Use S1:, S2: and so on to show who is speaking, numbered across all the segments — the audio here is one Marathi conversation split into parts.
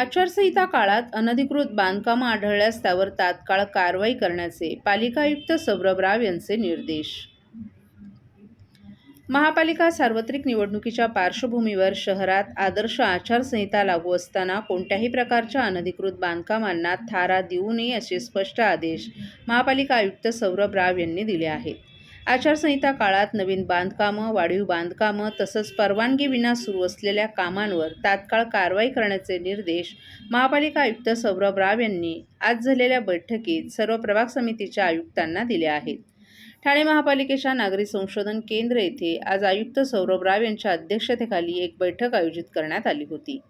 S1: आचारसंहिता काळात अनधिकृत बांधकामं आढळल्यास त्यावर तात्काळ कारवाई करण्याचे पालिका आयुक्त सौरभ राव यांचे निर्देश. महापालिका सार्वत्रिक निवडणुकीच्या पार्श्वभूमीवर शहरात आदर्श आचारसंहिता लागू असताना कोणत्याही प्रकारच्या अनधिकृत बांधकामांना थारा देऊ नये असे स्पष्ट आदेश महापालिका आयुक्त सौरभ राव यांनी दिले आहेत. आचारसंहिता काळात नवीन बांधकामं वाढीव बांधकामं तसंच परवानगीविना सुरू असलेल्या कामांवर तात्काळ कारवाई करण्याचे निर्देश महापालिका आयुक्त सौरभ राव यांनी आज झालेल्या बैठकीत सर्व प्रभाग समितीच्या आयुक्तांना दिले आहेत. ठाणे महापालिकेच्या नागरी संशोधन केंद्र येथे आज आयुक्त सौरभ राव यांच्या अध्यक्षतेखाली एक बैठक आयोजित करण्यात आली होती.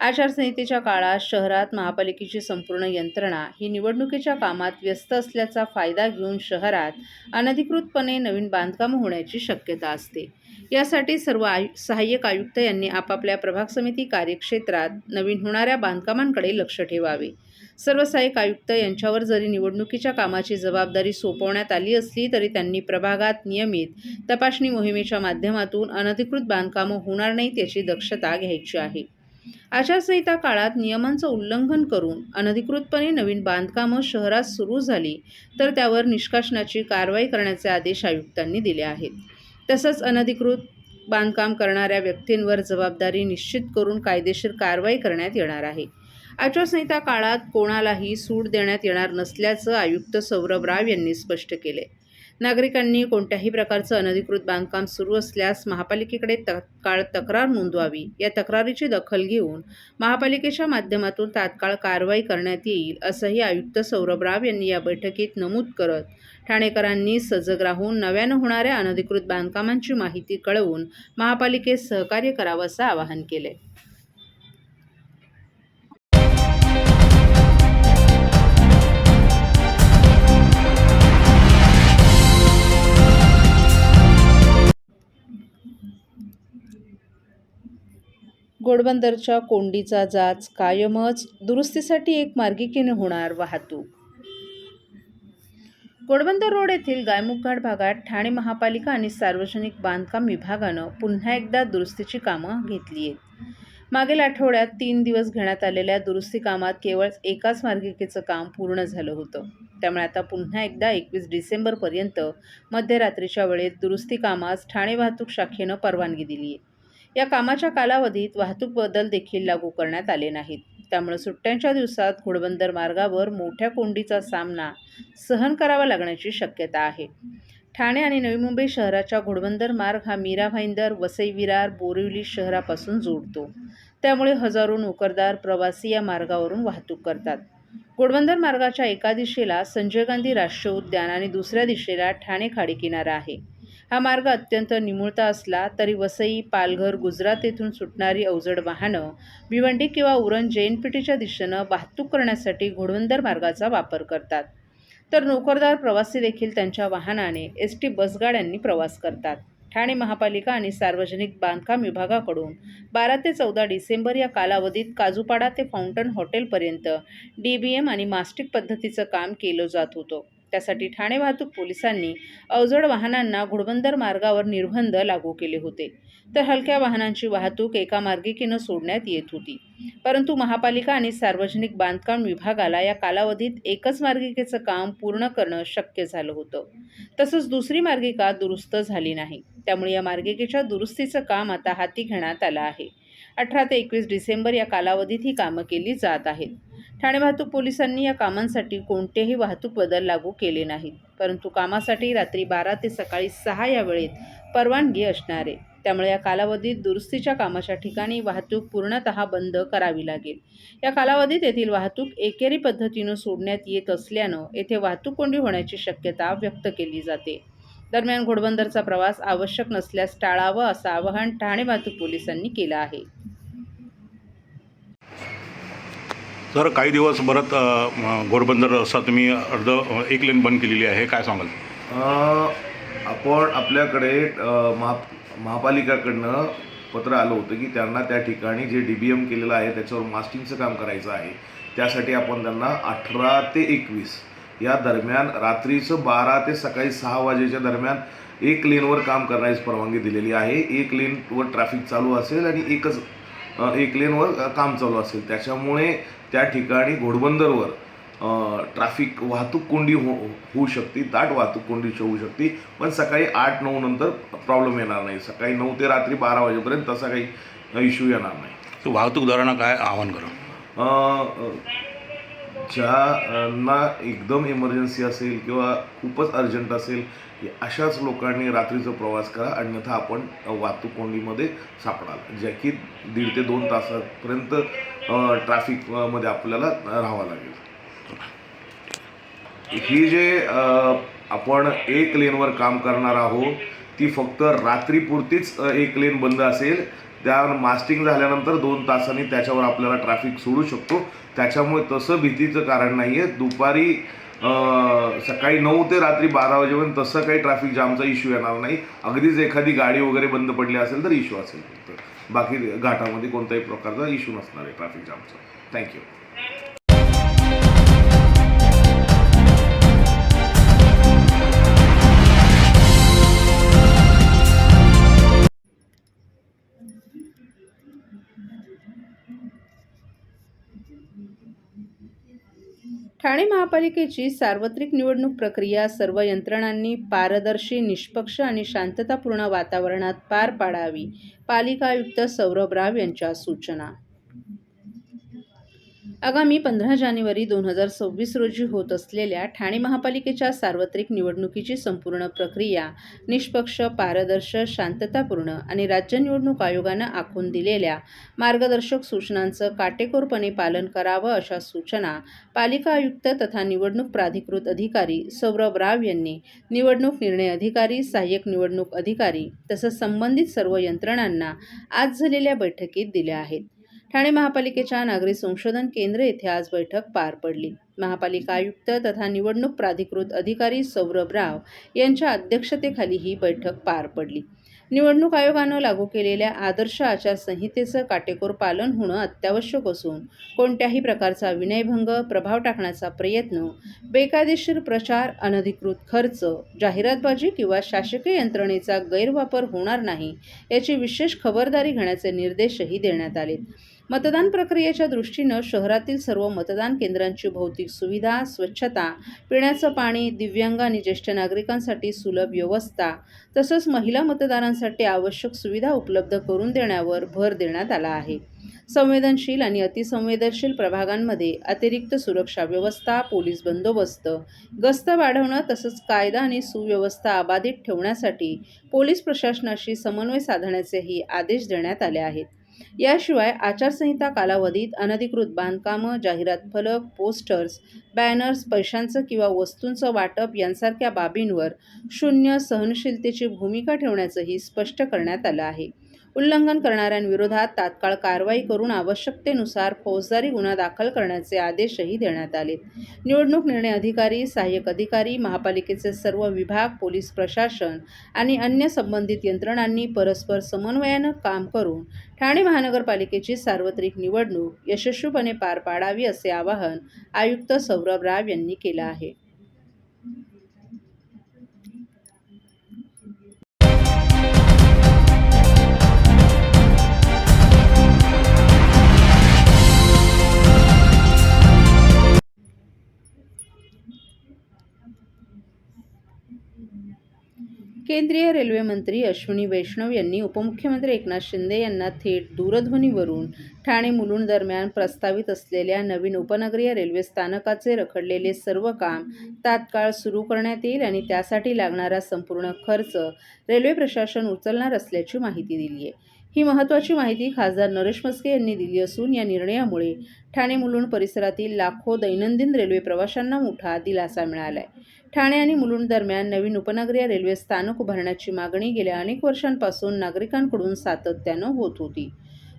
S1: आचारसंहितेच्या काळात शहरात महापालिकेची संपूर्ण यंत्रणा ही निवडणुकीच्या कामात व्यस्त असल्याचा फायदा घेऊन शहरात अनधिकृतपणे नवीन बांधकामं होण्याची शक्यता असते. यासाठी सर्व आयु सहाय्यक आयुक्त यांनी आपापल्या प्रभाग समिती कार्यक्षेत्रात नवीन होणाऱ्या बांधकामांकडे लक्ष ठेवावे. सर्व सहाय्यक आयुक्त यांच्यावर जरी निवडणुकीच्या कामाची जबाबदारी सोपवण्यात आली असली तरी त्यांनी प्रभागात नियमित तपासणी मोहिमेच्या माध्यमातून अनधिकृत बांधकामं होणार नाहीत याची दक्षता घ्यायची आहे. आचारसंहिता काळात नियमांचं उल्लंघन करून अनधिकृतपणे नवीन बांधकामं शहरात सुरू झाली तर त्यावर निष्कासनाची कारवाई करण्याचे आदेश आयुक्तांनी दिले आहेत. तसंच अनधिकृत बांधकाम करणाऱ्या व्यक्तींवर जबाबदारी निश्चित करून कायदेशीर कारवाई करण्यात येणार आहे. आचारसंहिता काळात कोणालाही सूट देण्यात येणार नसल्याचं आयुक्त सौरभ राव यांनी स्पष्ट केले. नागरिकांनी कोणत्याही प्रकारचं अनधिकृत बांधकाम सुरू असल्यास महापालिकेकडे तत्काळ तक्रार नोंदवावी. या तक्रारीची दखल घेऊन महापालिकेच्या माध्यमातून तात्काळ कारवाई करण्यात येईल असंही आयुक्त सौरभ राव यांनी या बैठकीत नमूद करत ठाणेकरांनी सजग राहून नव्यानं होणाऱ्या अनधिकृत बांधकामांची माहिती कळवून महापालिकेस सहकार्य करावं असं आवाहन केले घोडबंदरच्या कोंडीचा जाच कायमच दुरुस्तीसाठी एक मार्गिकेने होणार वाहतूक. घोडबंदर रोड येथील गायमुखघाट भागात ठाणे महापालिका आणि सार्वजनिक बांधकाम विभागानं पुन्हा एकदा दुरुस्तीची कामं घेतली आहेत. मागील आठवड्यात तीन दिवस घेण्यात आलेल्या दुरुस्ती कामात केवळ एकाच मार्गिकेचं काम पूर्ण झालं होतं. त्यामुळे आता पुन्हा एकदा एकवीस डिसेंबरपर्यंत मध्यरात्रीच्या वेळेत दुरुस्ती कामास ठाणे वाहतूक शाखेनं परवानगी दिली आहे या कामाच्या कालावधीत वाहतूक बदल देखील लागू करण्यात आले नाहीत. त्यामुळे सुट्ट्यांच्या दिवसात घोडबंदर मार्गावर मोठ्या कोंडीचा सामना सहन करावा लागण्याची शक्यता आहे. ठाणे आणि नवी मुंबई शहराच्या घोडबंदर मार्ग हा मीरा भाईंदर वसई विरार बोरिवली शहरापासून जोडतो. त्यामुळे हजारो नोकरदार प्रवासी या मार्गावरून वाहतूक करतात. घोडबंदर मार्गाच्या एका दिशेला संजय गांधी राष्ट्रीय उद्यान आणि दुसऱ्या दिशेला ठाणे खाडी किनारा आहे. हा मार्ग अत्यंत निमुळता असला तरी वसई पालघर गुजरात येथून सुटणारी अवजड वाहनं भिवंडी किंवा उरण जैनपेठेच्या दिशेनं वाहतूक करण्यासाठी घोडवंदर मार्गाचा वापर करतात. तर नोकरदार प्रवासी देखील त्यांच्या वाहनाने एस टी बसगाड्यांनी प्रवास करतात. ठाणे महापालिका आणि सार्वजनिक बांधकाम विभागाकडून बारा ते चौदा डिसेंबर या कालावधीत काजूपाडा ते फाउंटन हॉटेलपर्यंत डी बी एम आणि मास्टिक पद्धतीचं काम केलं जात होतं. त्यासाठी ठाणे वाहतूक पोलिसांनी अवजड वाहनांना घोडबंदर मार्गावर निर्बंध लागू केले होते. तर हलक्या वाहनांची वाहतूक एका मार्गिकेनं सोडण्यात येत होती. परंतु महापालिका आणि सार्वजनिक बांधकाम विभागाला या कालावधीत एकच मार्गिकेचं काम पूर्ण करणं शक्य झालं होतं. तसंच दुसरी मार्गिका दुरुस्त झाली नाही. त्यामुळे या मार्गिकेच्या दुरुस्तीचं काम आता हाती घेण्यात आलं आहे. अठरा ते एकवीस डिसेंबर या कालावधीत ही कामं केली जात आहेत. ठाणे वाहतूक पोलिसांनी या कामांसाठी कोणतेही वाहतूक बदल लागू केले नाहीत. परंतु कामासाठी रात्री बारा ते सकाळी सहा या वेळेत परवानगी असणार. आहे त्यामुळे या कालावधीत दुरुस्तीच्या कामाच्या ठिकाणी वाहतूक पूर्णतः बंद करावी लागेल. या कालावधीत येथील वाहतूक एकेरी पद्धतीनं सोडण्यात येत असल्यानं येथे वाहतूक कोंडी होण्याची शक्यता व्यक्त केली जाते. दरम्यान घोडबंदरचा प्रवास आवश्यक नसल्यास टाळावं असं आवाहन ठाणे वाहतूक पोलिसांनी केलं आहे.
S2: सर काही दिवस परत अ, म, घोडबंदर रस्ता तुम्ही अर्ध एक लेन बंद केलेली आहे. काय सांगाल?
S3: आपण आपल्याकडे महा महापालिकाकडनं पत्र आलं होतं की त्यांना त्या ठिकाणी जे डी बी एम केलेलं आहे त्याच्यावर मास्टिंगचं काम करायचं आहे. त्यासाठी आपण त्यांना अठरा ते एकवीस या दरम्यान रात्रीचं बारा ते सकाळी सहा वाजेच्या दरम्यान एक लेनवर काम करण्याची परवानगी दिलेली आहे. एक लेनवर ट्रॅफिक चालू असेल आणि एकच एक लेनवर काम चालू असेल. त्याच्यामुळे त्या ठिकाणी घोडबंदरवर ट्रॅफिक वाहतूक कोंडी हो होऊ शकते दाट वाहतूक कोंडी होऊ शकते. पण सकाळी आठ नऊ नंतर प्रॉब्लेम येणार नाही. सकाळी नऊ ते रात्री बारा वाजेपर्यंत तसा काही इश्यू येणार नाही.
S2: वाहतूकदारांना काय आवाहन करा?
S3: ज्यांना एकदम इमर्जन्सी असेल किंवा खूपच अर्जंट असेल अशाच लोकांनी रात्रीचा प्रवास करा अन्यथा आपण वाहतूक कोंडीमध्ये सापडाल. ज्या की दीड ते दोन तासापर्यंत ट्रॅफिकमध्ये आपल्याला राहावं लागेल. ही जे आपण एक लेनवर काम करणार आहोत ती फक्त रात्रीपुरतीच एक लेन बंद असेल त्या मास्टिंग झाल्यानंतर दोन तासांनी त्याच्यावर आपल्याला ट्रॅफिक सोडू शकतो. त्याच्यामुळे तसं भीतीचं कारण नाही आहे दुपारी सकाळी नऊ ते रात्री बारा वाजेपर्यंत तसं काही ट्रॅफिक जामचा इश्यू येणार नाही. अगदीच एखादी गाडी वगैरे बंद पडली असेल तर इश्यू असेल. फक्त बाकी घाटामध्ये कोणत्याही प्रकारचा इश्यू नसणार आहे ट्रॅफिक जामचा. थँक्यू
S1: ठाणे महापालिकेची सार्वत्रिक निवडणूक प्रक्रिया सर्व यंत्रणांनी पारदर्शी निष्पक्ष आणि शांततापूर्ण वातावरणात पार पाडावी पालिका आयुक्त सौरभ राव यांच्या सूचना. आगामी पंधरा जानेवारी दोन हजार सव्वीस रोजी होत असलेल्या ठाणे महापालिकेच्या सार्वत्रिक निवडणुकीची संपूर्ण प्रक्रिया निष्पक्ष पारदर्शक शांततापूर्ण आणि राज्य निवडणूक आयोगानं आखून दिलेल्या मार्गदर्शक सूचनांचं काटेकोरपणे पालन करावं अशा सूचना पालिका आयुक्त तथा निवडणूक प्राधिकृत अधिकारी सौरभ राव यांनी निवडणूक निर्णय अधिकारी सहाय्यक निवडणूक अधिकारी तसंच संबंधित सर्व यंत्रणांना आज झालेल्या बैठकीत दिल्या आहेत. ठाणे महापालिकेच्या नागरी संशोधन केंद्र येथे आज बैठक पार पडली. महापालिका आयुक्त तथा निवडणूक प्राधिकृत अधिकारी सौरभ राव यांच्या अध्यक्षतेखाली ही बैठक पार पडली. निवडणूक आयोगानं लागू केलेल्या आदर्श आचारसंहितेचं काटेकोर पालन होणं अत्यावश्यक असून कोणत्याही प्रकारचा विनयभंग प्रभाव टाकण्याचा प्रयत्न बेकायदेशीर प्रचार अनधिकृत खर्च जाहिरातबाजी किंवा शासकीय यंत्रणेचा गैरवापर होणार नाही याची विशेष खबरदारी घेण्याचे निर्देशही देण्यात आले मतदान प्रक्रियेच्या दृष्टीनं शहरातील सर्व मतदान केंद्रांची भौतिक सुविधा स्वच्छता पिण्याचं पाणी दिव्यांग आणि ज्येष्ठ नागरिकांसाठी सुलभ व्यवस्था तसंच महिला मतदारांसाठी आवश्यक सुविधा उपलब्ध करून देण्यावर भर देण्यात आला आहे. संवेदनशील आणि अतिसंवेदनशील प्रभागांमध्ये अतिरिक्त सुरक्षा व्यवस्था पोलीस बंदोबस्त गस्त वाढवणं तसंच कायदा आणि सुव्यवस्था अबाधित ठेवण्यासाठी पोलीस प्रशासनाशी समन्वय साधण्याचेही आदेश देण्यात आले आहेत. याशिवाय आचारसंहिता कालावधीत अनधिकृत बांधकामं जाहिरात फलक पोस्टर्स बॅनर्स पैशांचं किंवा वस्तूंचं वाटप यांसारख्या बाबींवर शून्य सहनशीलतेची भूमिका ठेवण्याचंही स्पष्ट करण्यात आलं आहे. उल्लंघन करणाऱ्यांविरोधात तात्काळ कारवाई करून आवश्यकतेनुसार फौजदारी गुन्हा दाखल करण्याचे आदेशही देण्यात आले. निवडणूक निर्णय अधिकारी सहाय्यक अधिकारी महापालिकेचे सर्व विभाग पोलीस प्रशासन आणि अन्य संबंधित यंत्रणांनी परस्पर समन्वयानं काम करून ठाणे महानगरपालिकेची सार्वत्रिक निवडणूक यशस्वीपणे पार पाडावी असे आवाहन आयुक्त सौरभ राव यांनी केलं आहे. केंद्रीय रेल्वे मंत्री अश्विनी वैष्णव यांनी उपमुख्यमंत्री एकनाथ शिंदे यांना थेट दूरध्वनीवरून ठाणे मुलुंड दरम्यान प्रस्तावित असलेल्या नवीन उपनगरीय रेल्वे स्थानकाचे रखडलेले सर्व काम तात्काळ सुरू करण्यात येईल आणि त्यासाठी लागणारा संपूर्ण खर्च रेल्वे प्रशासन उचलणार असल्याची माहिती दिली आहे. ही महत्त्वाची माहिती खासदार नरेश मस्के यांनी दिली असून या निर्णयामुळे ठाणे मुलुंड परिसरातील लाखो दैनंदिन रेल्वे प्रवाशांना मोठा दिलासा मिळाला आहे ठाणे आणि मुलुंड दरम्यान नवीन उपनगरीय रेल्वे स्थानक उभारण्याची मागणी गेल्या अनेक वर्षांपासून नागरिकांकडून सातत्यानं होत होती.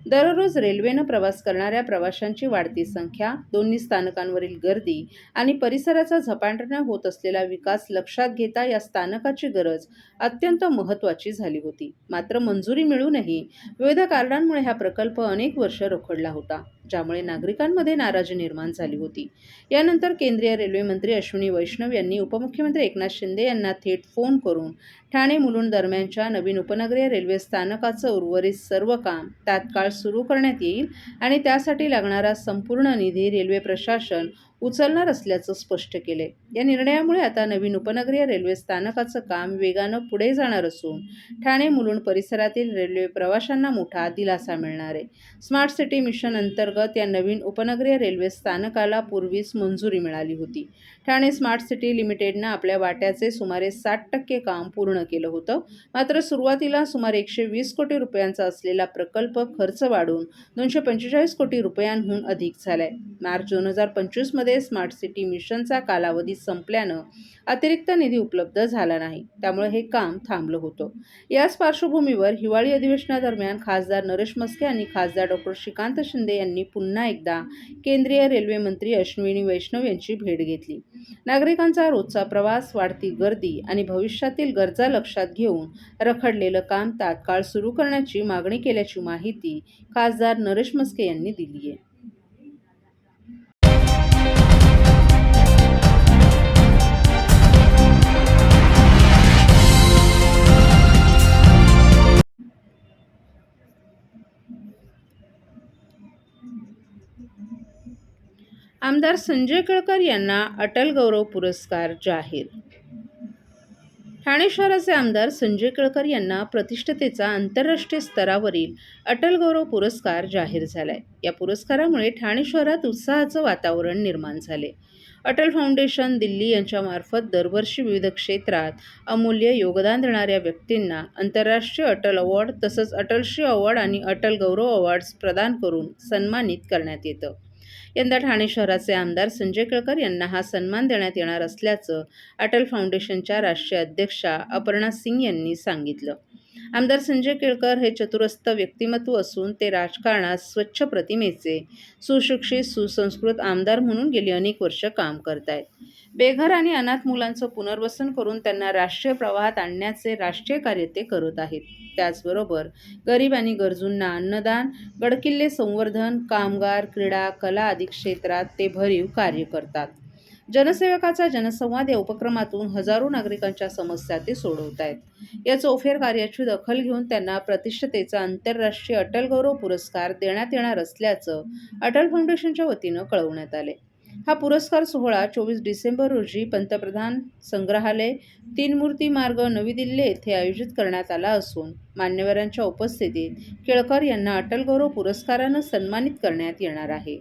S1: दररोज रेल्वेनं प्रवास करणाऱ्या प्रवाशांची वाढती संख्या दोन्ही स्थानकांवरील गर्दी आणि परिसराचा झपाटण्या होत असलेला विकास लक्षात घेता या स्थानकाची गरज अत्यंत महत्त्वाची झाली होती. मात्र मंजुरी मिळूनही विविध कारणांमुळे हा प्रकल्प अनेक वर्ष रोखडला होता. ज्यामुळे नागरिकांमध्ये नाराजी निर्माण झाली होती. यानंतर केंद्रीय रेल्वे मंत्री अश्विनी वैष्णव यांनी उपमुख्यमंत्री एकनाथ शिंदे यांना थेट फोन करून ठाणे मुलुंड दरम्यानच्या नवीन उपनगरीय रेल्वे स्थानकाचं उर्वरित सर्व काम तात्काळ सुरू करण्यात येईल आणि त्यासाठी लागणारा संपूर्ण निधी रेल्वे प्रशासन उचलणार असल्याचं स्पष्ट केले. या निर्णयामुळे आता नवीन उपनगरीय रेल्वे स्थानकाचं काम वेगानं पुढे जाणार असून ठाणे मुलुंड परिसरातील रेल्वे प्रवाशांना मोठा दिलासा मिळणार आहे. स्मार्ट सिटी मिशन अंतर्गत या नवीन उपनगरीय रेल्वे स्थानकाला पूर्वीच मंजुरी मिळाली होती. ठाणे स्मार्ट सिटी लिमिटेडनं आपल्या वाट्याचे सुमारे साठ टक्के काम पूर्ण केलं होतं. मात्र सुरुवातीला सुमारे एकशे वीस कोटी रुपयांचा असलेला प्रकल्प खर्च वाढून दोनशे पंचेचाळीस कोटी रुपयांहून अधिक झालाय. मार्च दोन हजार पंचवीसमध्ये स्मार्ट सिटी मिशनचा कालावधी संपल्यानं अतिरिक्त निधी उपलब्ध झाला नाही. त्यामुळे हे काम थांबलं होतं. याच पार्श्वभूमीवर हिवाळी अधिवेशनादरम्यान खासदार नरेश मस्के आणि खासदार डॉक्टर श्रीकांत शिंदे यांनी पुन्हा एकदा केंद्रीय रेल्वे मंत्री अश्विनी वैष्णव यांची भेट घेतली. नागरिकांचा रोजचा प्रवास वाढती गर्दी आणि भविष्यातील गरजा लक्षात घेऊन रखडलेलं काम तात्काळ सुरू करण्याची मागणी केल्याची माहिती खासदार नरेश मस्के यांनी दिली आहे आमदार संजय केळकर यांना अटल गौरव पुरस्कार जाहीर. ठाणे शहराचे आमदार संजय केळकर यांना प्रतिष्ठतेचा आंतरराष्ट्रीय स्तरावरील अटल गौरव पुरस्कार जाहीर झालाय. या पुरस्कारामुळे ठाणे शहरात उत्साहाचं वातावरण निर्माण झाले. अटल फाउंडेशन दिल्ली यांच्यामार्फत दरवर्षी विविध क्षेत्रात अमूल्य योगदान देणाऱ्या व्यक्तींना आंतरराष्ट्रीय अटल अवॉर्ड तसंच अटलश्री अवॉर्ड आणि अटल गौरव अवॉर्ड्स प्रदान करून सन्मानित करण्यात येतं. यंदा ठाणे शहराचे आमदार संजय केळकर यांना हा सन्मान देण्यात येणार असल्याचं अटल फाउंडेशनच्या राष्ट्रीय अध्यक्षा अपर्णा सिंग यांनी सांगितलं. आमदार संजय केळकर हे चतुरस्थ व्यक्तिमत्व असून ते राजकारणात स्वच्छ प्रतिमेचे सुशिक्षित सुसंस्कृत आमदार म्हणून गेली अनेक वर्ष काम करत आहेत बेघर आणि अनाथ मुलांचं पुनर्वसन करून त्यांना राष्ट्रीय प्रवाहात आणण्याचे राष्ट्रीय कार्य ते करत आहेत. त्याचबरोबर गरीब आणि गरजूंना अन्नदान गडकिल्ले संवर्धन कामगार क्रीडा कला आदी क्षेत्रात ते भरीव कार्य करतात. जनसेवकाचा जनसंवाद या उपक्रमातून हजारो नागरिकांच्या समस्या ते सोडवत आहेत. या चौफेर कार्याची दखल घेऊन त्यांना प्रतिष्ठतेचा आंतरराष्ट्रीय अटल गौरव पुरस्कार देण्यात येणार असल्याचं अटल फाउंडेशनच्या वतीनं कळवण्यात आले. हा पुरस्कार सोहळा चोवीस डिसेंबर रोजी पंतप्रधान संग्रहालय तीन मूर्ती मार्ग नवी दिल्ली येथे आयोजित करण्यात आला असून मान्यवरांच्या उपस्थितीत केळकर यांना अटल गौरव पुरस्कारानं सन्मानित करण्यात येणार आहे.